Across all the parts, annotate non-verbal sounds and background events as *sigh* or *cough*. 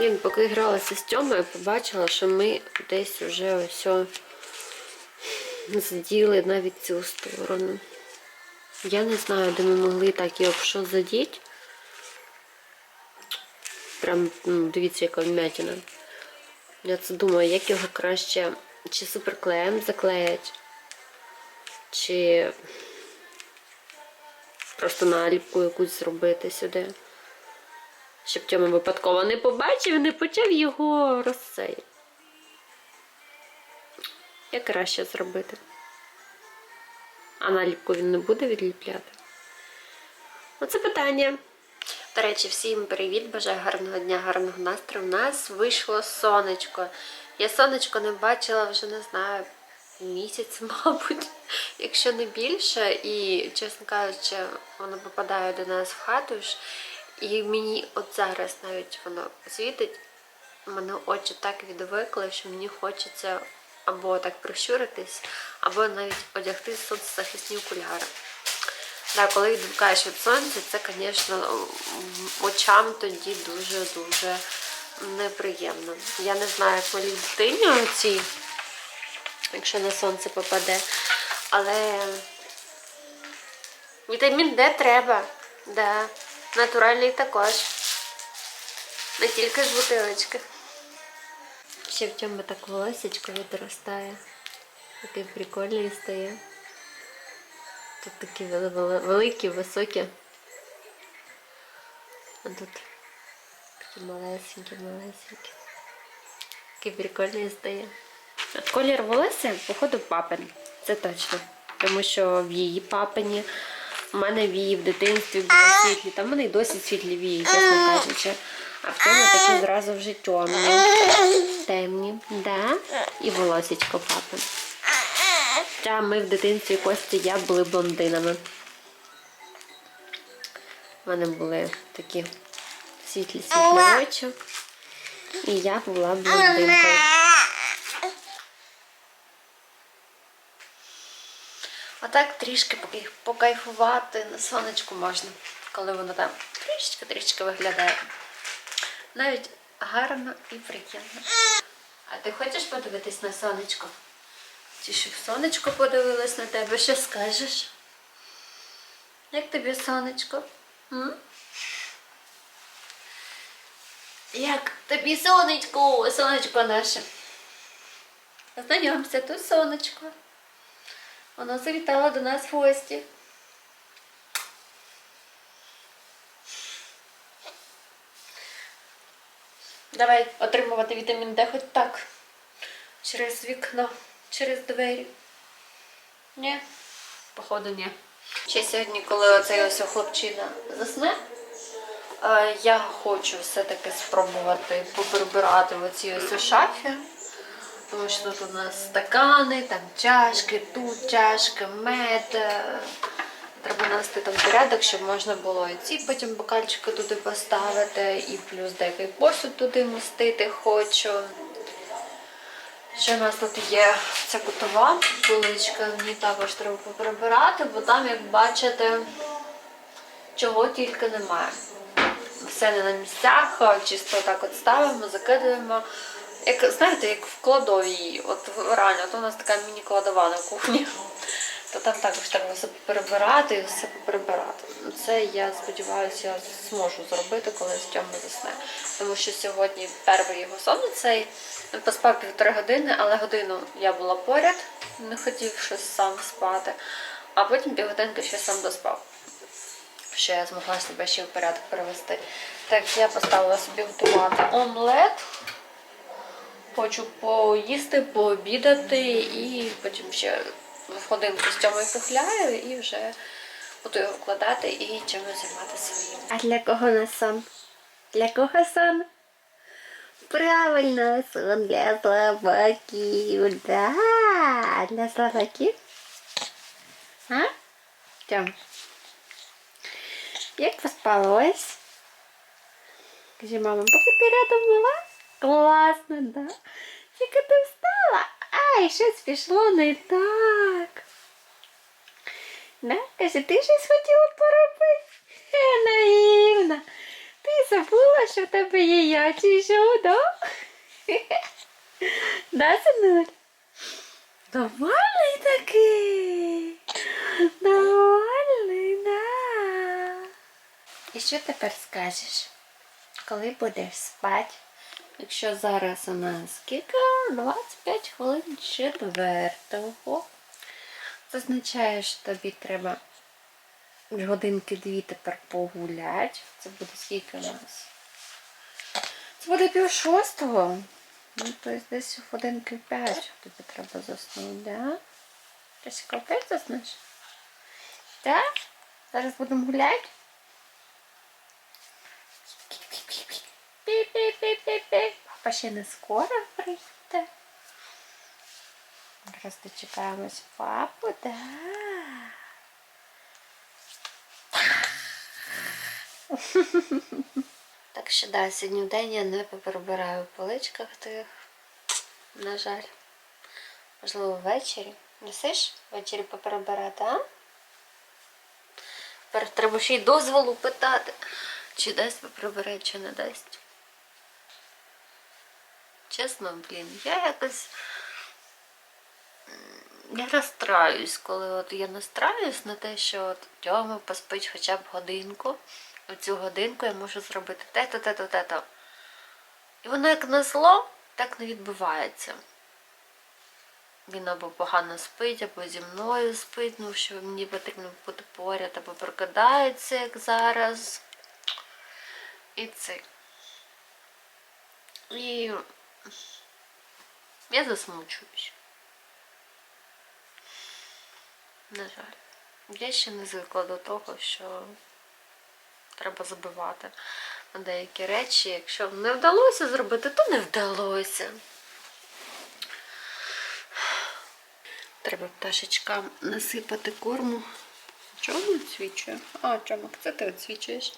Блін, поки гралася з Тьомою, побачила, що ми десь вже ось заділи навіть цю сторону. Я не знаю, де ми могли так його що задіти. Прям, ну, дивіться, яка вмятина. Я це думаю, як його краще чи суперклеєм заклеять, чи просто наліпку якусь зробити сюди. Щоб Тьома випадково не побачив і не почав його розсеяти. Як краще зробити? А наліпку він не буде відліпляти? Оце питання. До речі, всім привіт! Бажаю гарного дня, гарного настрою. У нас вийшло сонечко. Я сонечко не бачила вже не знаю, місяць, *laughs* мабуть, якщо не більше. І, чесно кажучи, воно попадає до нас в хату. ж. І мені от зараз навіть воно світить. Мене очі так відвикли, що мені хочеться або так прищуритись, або навіть одягти сонцезахисні окуляри. Да, коли відвикаєш від сонця, це, звісно, очам тоді дуже-дуже неприємно. Я не знаю, як малій дитині оці, якщо на сонце попаде. Але вітамін Д треба. Да. Натуральний також. Не тільки з бутилочки. Ще в цьому так волосечко відростає. Такий прикольний стає. Тут такі вели- вели- великі, високі. А тут такі малесенькі, малесенькі. Такий прикольний стає. Колір волосся, походу, папин. Це точно. Тому що в її папині, у мене вії в дитинстві були світлі, там в мене й досі світлі вії, чесно кажучи. А в цьому такі зразу вже темні. Темні, да? І волосечко папин. Та ми в дитинстві Кості і я були блондинами. У мене були такі світлі світлі очі. І я була блондинкою. Отак трішки покайфувати на сонечку можна, коли воно там трішечки-трішечки виглядає. Навіть гарно і приємно. А ти хочеш подивитись на сонечко? Чи щоб сонечко подивилось на тебе, що скажеш? Як тобі сонечко? М? Як тобі сонечко, сонечко наше? Знайомся, тут сонечко. Воно завітало до нас в гості. Давай отримувати вітамін Д хоч так. Через вікно, через двері. Ні, походу, ні. Ще сьогодні, коли оцей ось хлопчина засне, е, я хочу все-таки спробувати поприбирати в оцій ось шафі. Тому що тут у нас стакани, там чашки, тут чашки, мед. е, Треба навести там порядок, щоб можна було і ці потім бокальчики туди поставити, і плюс деякий посуд туди містити хочу. Ще у нас тут є ця кутова поличка, мені також треба поприбирати, бо там, як бачите, чого тільки немає. Все не на місцях, чисто так от ставимо, закидуємо. Як, знаєте, як в кладовій, от реально, то у нас така міні-кладова на кухні. То там також треба все перебирати і все поприбирати. Це я сподіваюся, зможу зробити, коли з Тьома засне. Тому що сьогодні перший його сон цей він поспав півтори години, але годину я була поряд, не хотів щось сам спати, а потім півгодинки ще сам доспав. Що я змогла себе ще в порядок привести. Так, я поставила собі готувати омлет. Хочу поїсти, пообідати і потім ще в годинку з цьому кухляю і вже буду його вкладати і чимось займатися своїм. А для кого на сон? Для кого сон? Правильно, сон для слабаків. Да, для слабаків. А? Тьом. Як поспалось? Кажи, мама, поки ти рядом була? Класно, да? Тільки ти встала, ай, щось пішло не так. Да? Каже, ти щось хотіла поробити? Хе, наївна. Ти забула, що в тебе є я чи що, да? Да, синуль? Нормальний такий. Нормальний, да. І що тепер скажеш? Коли будеш спати? Якщо зараз у нас скільки? 25 хвилин четвертого. Це означає, що тобі треба годинки дві тепер погулять. Це буде скільки у нас? Це буде пів шостого. Ну, тобто десь годинки п'ять тобі треба заснути, да? Ти ще опять заснеш? Так? Зараз будемо гуляти? Папа ще не скоро прийде. Зараз дочекаємось папу, да. Так що да, сьогодні в день я не поперебираю в поличках тих. На жаль. Можливо, ввечері. Несиш ввечері поперебирати, а? Тепер треба ще й дозволу питати, чи дасть поперебирати, чи не дасть. Чесно, блін, я якось. Я розстраюсь, коли от я настраюсь на те, що от Тьома поспить хоча б годинку. У цю годинку я можу зробити те-то, те-то, те-то. І воно як на зло, так не відбувається. Він або погано спить, або зі мною спить, ну що мені потрібно бути поряд, або прокидається, як зараз. І це. І я засмучуюсь. На жаль. Я ще не звикла до того, що треба забивати на деякі речі. Якщо не вдалося зробити, то не вдалося. Треба пташечкам насипати корму. Не відсвічує? А, чомок, це ти відсвічуєш.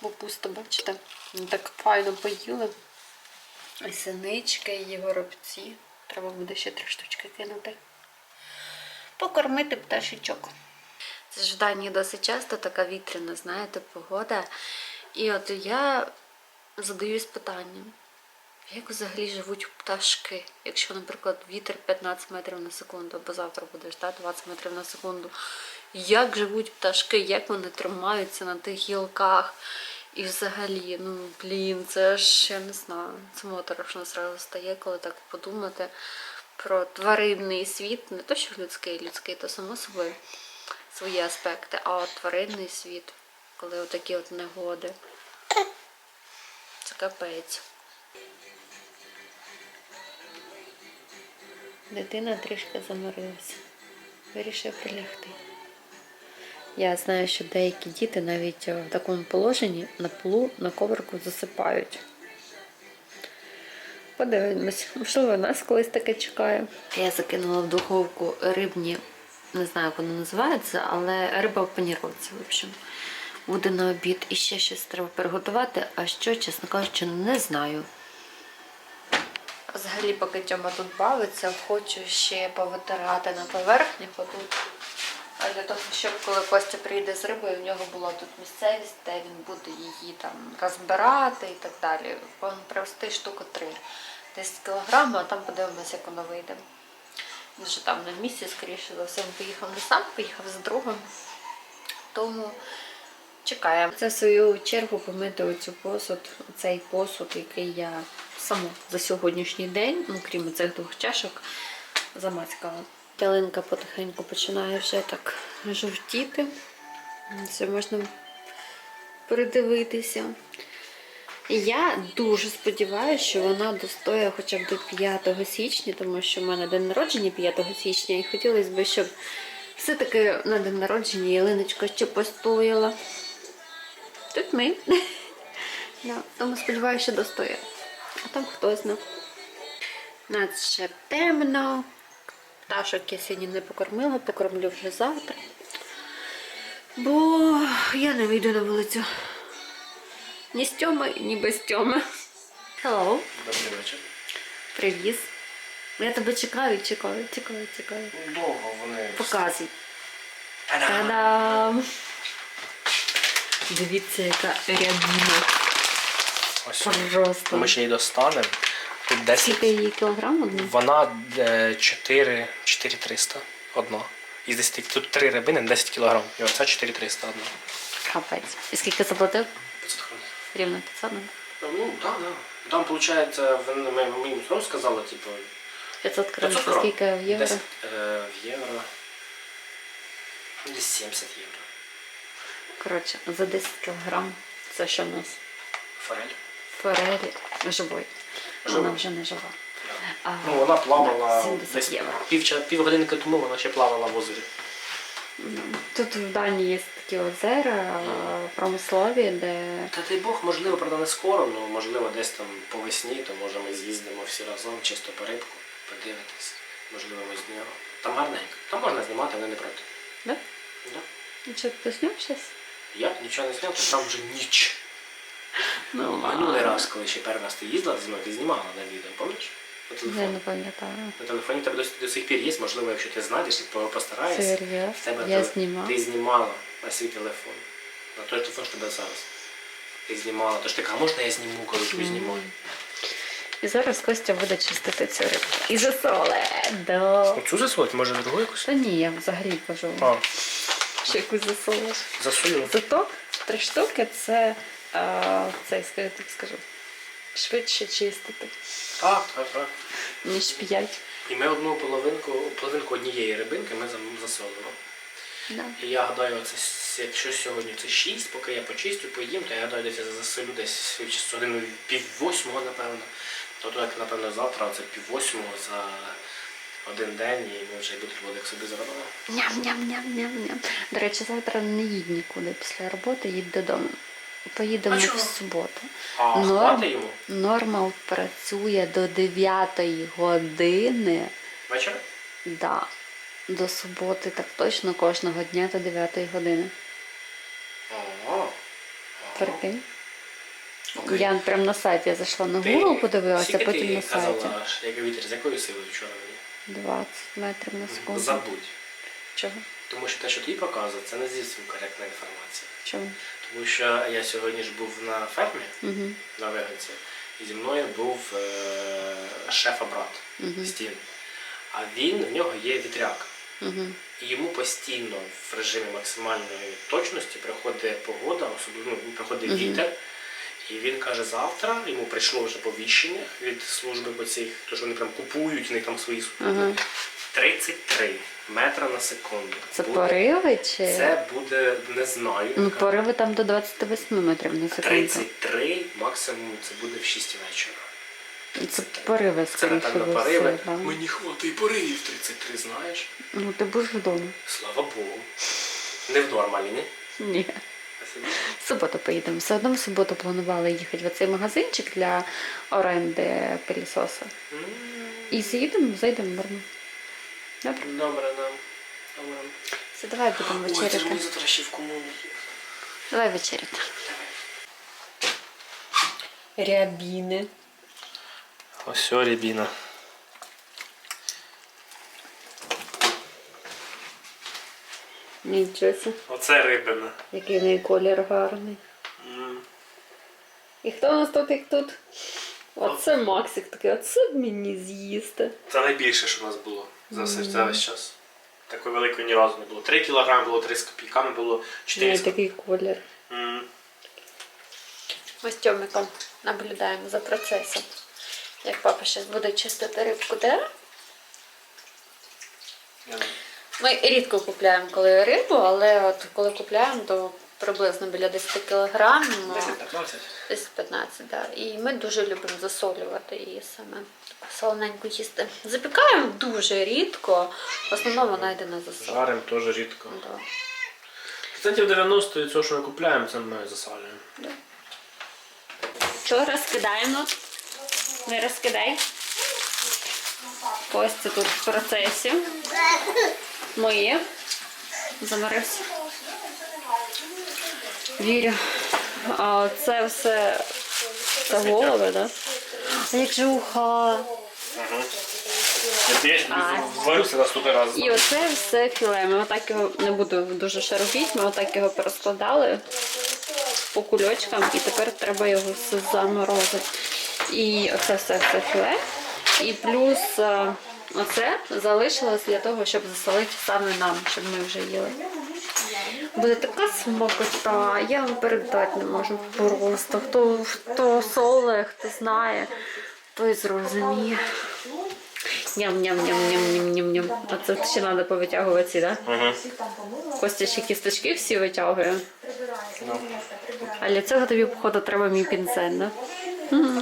Бо пусто, бачите? Так файно поїли. І синички, і горобці. Треба буде ще три штучки кинути. Покормити пташечок. Це ж в Данії досить часто така вітряна, знаєте, погода. І от я задаюсь питанням, як взагалі живуть пташки? Якщо, наприклад, вітер 15 метрів на секунду, або завтра будеш да, 20 метрів на секунду. Як живуть пташки, як вони тримаються на тих гілках? І взагалі, ну блін, це ж я не знаю. Це моторошно зразу стає, коли так подумати про тваринний світ, не то, що людський, людський, то само собою свої аспекти, а от тваринний світ, коли отакі от негоди. Це капець. Дитина трішки заморилася. Вирішив прилягти. Я знаю, що деякі діти навіть е, в такому положенні на полу на коврику засипають. Подивимось, можливо, нас колись таке чекає. Я закинула в духовку рибні, не знаю, як вони називаються, але риба в паніровці, в общем. Буде на обід і ще щось треба приготувати, а що, чесно кажучи, не знаю. Взагалі, поки Тьома тут бавиться, хочу ще повитирати на поверхні отут. А для того, щоб коли Костя прийде з рибою, в нього була тут місцевість, де він буде її там розбирати і так далі. Повинен привезти штуку три. 10 кілограмів, а там подивимося, як воно вийде. Він вже там на місці, скоріше за все, він поїхав не сам, поїхав з другом. Тому чекаємо. Це в свою чергу помити оцю посуд, цей посуд, який я сама за сьогоднішній день, ну крім цих двох чашок, замацькала. Ялинка потихеньку починає вже так жовтіти. Це можна передивитися. Я дуже сподіваюся, що вона достоє хоча б до 5 січня, тому що в мене день народження 5 січня, і хотілося б, щоб все-таки на день народження ялиночка ще постояла. Тут ми. *laughs* Тому сподіваюся, що достоє. А там хто знає. У нас ще темно. Пташок я сьогодні не покормила, покормлю вже завтра. Бо я не вийду на вулицю. Ні з Тьоми, ні без Тьоми. Hello. Добрий вечір. Привіз. Я тебе чекаю, чекаю, чекаю, чекаю. Довго вони. Показуй. Та-дам! Дивіться, яка рябіна. Ось. Просто. Ми ще її достанемо. Тут 10. Скільки її кілограм одну? Вона е, 4, 4300 одна. Із 10, тут 3 рибини, 10 кг. І оця 4300 одна. Капець. І скільки заплатив? 500 гривень. Рівно 500, ну? Ну, так, так. Там, виходить, ми, їм знову сказали, типу, 500 крон. 500 Це крон. скільки в євро? 10, е, в євро. Десь 70 євро. Коротше, за 10 кілограм це що в нас? Форель. Форелі живої. Вона вже не жива. А, Ну, вона плавала 70 десь євро. пів, півгодинки тому вона ще плавала в озері. Тут в Данії є такі озера промислові, де Та дай Бог, можливо, правда, не скоро, але можливо десь там по весні, то може ми з'їздимо всі разом, чисто по рибку, подивитись. Можливо, ми з нього. Там гарненько. Там можна знімати, вони не проти. Да? Да? Ну, Що ти зняв щось? Я нічого не зняв, то там вже ніч. Ну, Минулий раз, коли ще перший раз ти їздила зі мною, ти знімала на відео, пам'ятаєш? На Я не пам'ятаю. На телефоні тебе до, до сих пір є, можливо, якщо ти знайдеш і по- постараєшся. Серйозно? в тебе Я теле- знімала. Ти знімала на свій телефон. На той телефон, що тебе зараз. Ти знімала. Тож ти кажеш, а можна я зніму, коли тобі знімаю? І зараз Костя буде чистити цю рибку. І засоле. Да. Оцю засолить, може другу якусь? Та ні, я взагалі кажу, А, що якусь засолиш. засолю. Зато три штуки це, а, це так скажу, швидше чистити, Так, так, так. ніж п'ять. І ми одну половинку, половинку однієї рибинки ми засолимо. Да. І я гадаю, це якщо сьогодні це 6, поки я почистю, поїм, то я гадаю, десь я засолю десь годину пів восьмого, напевно. То так, напевно, завтра це пів восьмого за один день і ми вже бутербродик собі зробимо. Ням-ням-ням-ням-ням. До речі, завтра не їдь нікуди після роботи, їдь додому. Поїдемо А в суботу. А Норм- йому? Норма працює до 9 години. Вечора? Да. До суботи, так точно кожного дня до 9 години. Ого. Прикинь. Окей. Я прям на сайті я зайшла на Google, подивилася, скільки потім на сайті. казала, як вітер, з якою силою вчора мені? 20 метрів на секунду. Забудь. Чого? Тому що те, що тобі показує, це не зовсім коректна інформація. Чого? Тому що я сьогодні ж був на фермі Угу. на Веганці, і зі мною був е- шефа брат Мгм. Стін. А він в нього є вітряк. Угу. І йому постійно в режимі максимальної точності приходить погода, особливо ну, приходить Мгм. вітер. І він каже, завтра йому прийшло вже повіщення від служби по цих, то що вони прям купують, у них там свої супутники. Ага. 33 метра на секунду. Це Буде- пориви чи. Це буде, не знаю. Ну, яка. пориви там до 28 метрів на секунду. 33 максимум це буде в 6 вечора. Це пориви, Це скоріше напевно за пориви. да. Мені хватить поривів 33, знаєш? Ну, ти будеш вдома. Слава Богу. Не в нормалі, ні? Ні. В суботу поїдемо. Все одно в суботу планували їхати в цей магазинчик для оренди пилісоса. І з'їдемо, зайдемо нормально. Добре. Добре, да. Добре. Все, давай будемо Ой, це ж вечеряти. мені завтра ще в комуні. Давай вечеряти. Рябіни. Ось рябіна. Нічого. собі. Оце рибина. Який в неї колір гарний. І хто у нас тут, як тут? Оце Максик такий, оце б мені з'їсти. Це найбільше, що у нас було за все за весь час. Такої великої ні разу не було. 3 кілограми було 3 з копійками, було 4 Не з такий колір. М. Ми з Тьомиком наблюдаємо за процесом. Як папа зараз буде чистити рибку, де? Я не- Ми рідко купляємо коли рибу, але от коли купляємо, то приблизно біля 10 кг, 10-15. десь 15, да. І ми дуже любимо засолювати її саме солоненьку їсти. Запікаємо дуже рідко, в основному вона йде на засол. Жарим теж рідко. Да. Кстати, в 90 цього, що ми купляємо, це ми засалюємо. Що розкидаємо? Не розкидай. Костя тут в процесі. Миє. Заморився. Вірю. А це все це голови, так? Да? А як же уха? Я варюся наступний раз. І оце все філе. Ми отак його не буду дуже шарубіть, ми отак його порозкладали. по кульочкам, і тепер треба його все заморозити. І оце все все філе. І плюс оце залишилось для того, щоб засолити саме нам, щоб ми вже їли. Буде така смакота, я вам передати не можу просто. Хто, хто соле, хто знає, той зрозуміє. Ням-ням-ням-ням-ням-ням-ням. А це ще треба повитягувати так? Да? Костя ще кісточки всі витягує. А для цього тобі, походу, треба мій пінцет, да?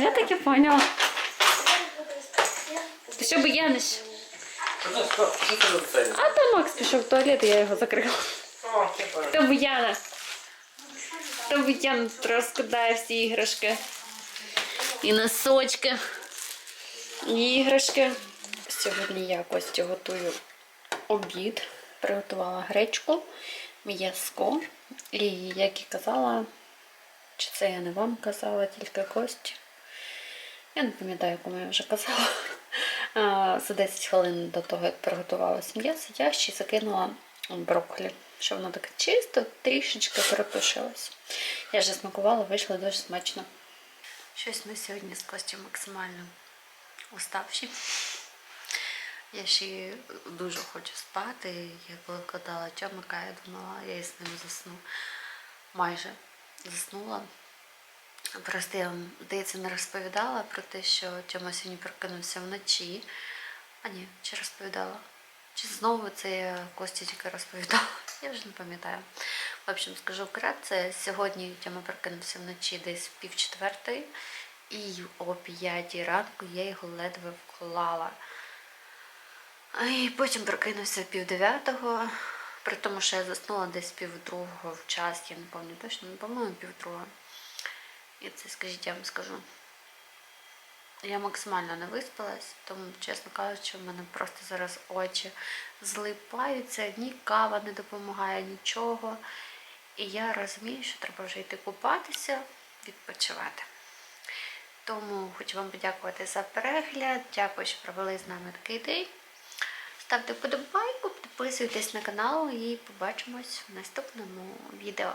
Я так і поняла. Ти що буяниш? А то Макс пішов в туалет, і я його закрила. Хто буяна? Хто буяна тут розкидає всі іграшки. І носочки. І іграшки. Сьогодні я Кості готую обід. Приготувала гречку, м'яско. І, як і казала, чи це я не вам казала, тільки Кості. Я не пам'ятаю, кому я вже казала. А, За 10 хвилин до того, як приготувалося м'ясо, я ще закинула брокколі, що воно таке чисто, трішечки перетушилось. Я вже смакувала, вийшло дуже смачно. Щось ми сьогодні з Костю максимально уставші. Я ще дуже хочу спати. Я коли кладала чомика, я думала, я і з ним засну. Майже заснула. Просто я вам, здається, не розповідала про те, що Тьома сьогодні прокинувся вночі. А ні, чи розповідала? Чи знову це я Кості тільки розповідала? *laughs* Я вже не пам'ятаю. В общем, скажу вкратце, сьогодні Тьома прокинувся вночі десь в пів четвертої, і о п'ятій ранку я його ледве вклала. І потім прокинувся в пів дев'ятого, при тому, що я заснула десь пів другого в час, я не пам'ятаю точно, ну, по-моєму, пів другого. І це, скажіть, я вам скажу. Я максимально не виспалась, тому, чесно кажучи, в мене просто зараз очі злипаються, ні кава не допомагає, нічого. І я розумію, що треба вже йти купатися, відпочивати. Тому хочу вам подякувати за перегляд. Дякую, що провели з нами такий день. Ставте вподобайку, підписуйтесь на канал і побачимось в наступному відео.